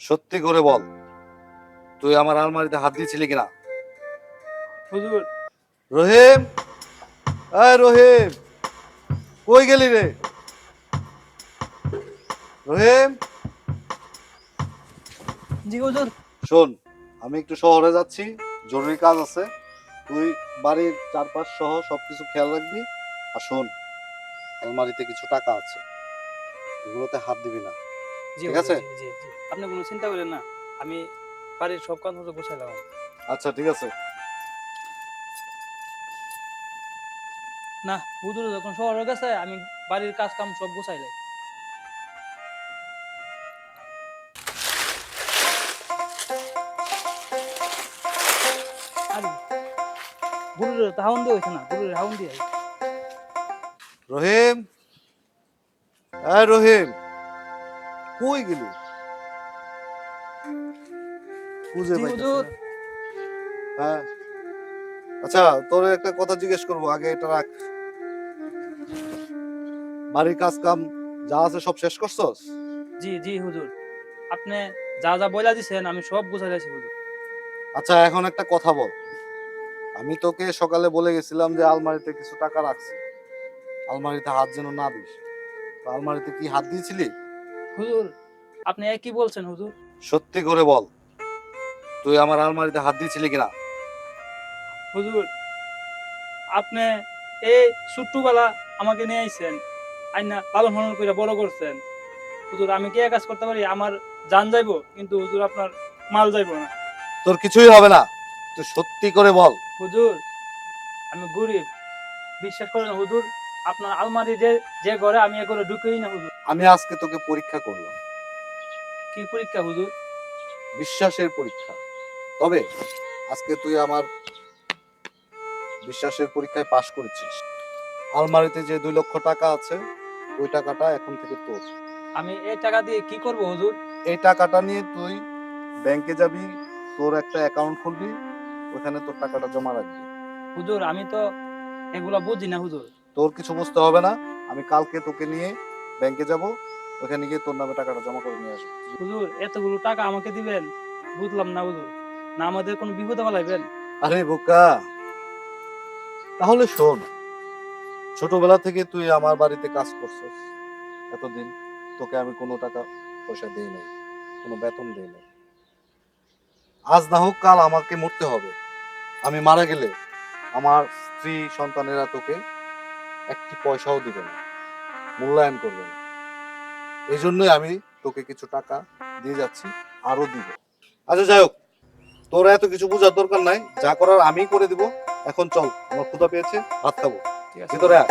সত্যি করে বল তুই আমার আলমারিতে হাত দিয়েছিলি কিনা? হুজুর। রহিম এই রহিম কই গেলি রে? রহিম? জি হুজুর। শোন আমি একটু শহরে যাচ্ছি জরুরি কাজ আছে। তুই বাড়ির চারপাশ সহ সবকিছু খেয়াল রাখবি। আর শোন আলমারিতে কিছু টাকা আছে এগুলোতে হাত দিবি না। ঠিক আছে? আপনি কোনো চিন্তা করেন না আমি বাড়ির সব কাজ মতো গোছাইলাম। আচ্ছা ঠিক আছে। না হুজুর যখন শহরে গেছে আমি বাড়ির কাজ কাম সব গোছাইলাই আরে হাউন দিয়ে হয়েছে না গরুর হাউন দিয়ে। রহিম? এই রহিম কই গেলি? হুজুর। হ্যাঁ। আচ্ছা তোর একটা কথা জিজ্ঞেস করব আগে এটা রাখ। বাড়ির কাজ কাম যা আছে সব শেষ করছস? জি জি হুজুর। আপনি যা যা বইলা দিছেন আমি সব গোছাইলাইছি হুজুর। আচ্ছা এখন একটা কথা বল। আমি তোকে সকালে বলে গেছিলাম যে আলমারিতে কিছু টাকা রাখছি। আলমারিতে হাত যেন না দিস। তো আলমারিতে কি হাত দিয়েছিলি? হুজুর আপনি কি বলছেন হুজুর? সত্যি করে বল। তুই আমার আলমারিতে হাত দিয়েছিলি কিনা? হুজুর আপনি এই ছোট্টবেলা আমাকে নিয়ে আইছেন আইনা পালন করে বড় করছেন। হুজুর আমি কি কাজ করতে পারি? আমার জান যাইবো কিন্তু হুজুর আপনার মাল যাইবো না। তোর কিছুই হবে না। তুই সত্যি করে বল। হুজুর আমি গরিব। বিশ্বাস করেন হুজুর আপনার আলমারি যে যে ঘরে আমি এ ঘরে ঢুকেই না হুজুর। আমি আজকে তোকে পরীক্ষা করলাম। কি পরীক্ষা হুজুর? বিশ্বাসের পরীক্ষা। তবে আজকে তুই আমার বিশ্বাসের পরীক্ষায় পাশ করেছিস। আলমারিতে যে দুই লক্ষ টাকা আছে ওই টাকাটা এখন থেকে তোর। আমি এই টাকা দিয়ে কি করব হুজুর? এই টাকাটা নিয়ে তুই ব্যাংকে যাবি তোর একটা অ্যাকাউন্ট খুলবি ওখানে তোর টাকাটা জমা রাখবি। হুজুর আমি তো এগুলা বুঝি না হুজুর। তোর কিছু বুঝতে হবে না আমি কালকে তোকে নিয়ে ব্যাংকে যাব ওখানে গিয়ে তোর নামে টাকাটা জমা করে নিয়ে আসব। হুজুর এতগুলো টাকা আমাকে দিবেন? বুঝলাম না হুজুর। না আমাদের কোনো বিপদে ফেলাইবেন আরে বোকা! তাহলে শোন ছোটবেলা থেকে তুই আমার বাড়িতে কাজ করছিস এতদিন তোকে আমি কোনো টাকা পয়সা দেই নাই কোনো বেতন দেই নাই। আজ না হোক কাল আমাকে মরতে হবে। আমি মারা গেলে আমার স্ত্রী সন্তানেরা তোকে একটি পয়সাও দিবে না। মূল্যায়ন করবে না। এই জন্যই আমি তোকে কিছু টাকা দিয়ে যাচ্ছি আরও দিব। আচ্ছা যাই হোক তোর এত কিছু বোঝার দরকার নাই। যা করার আমি করে দিব। এখন চল আমার ক্ষুধা পেয়েছে ভাত খাব। ঠিক আছে। ভিতরে আয়।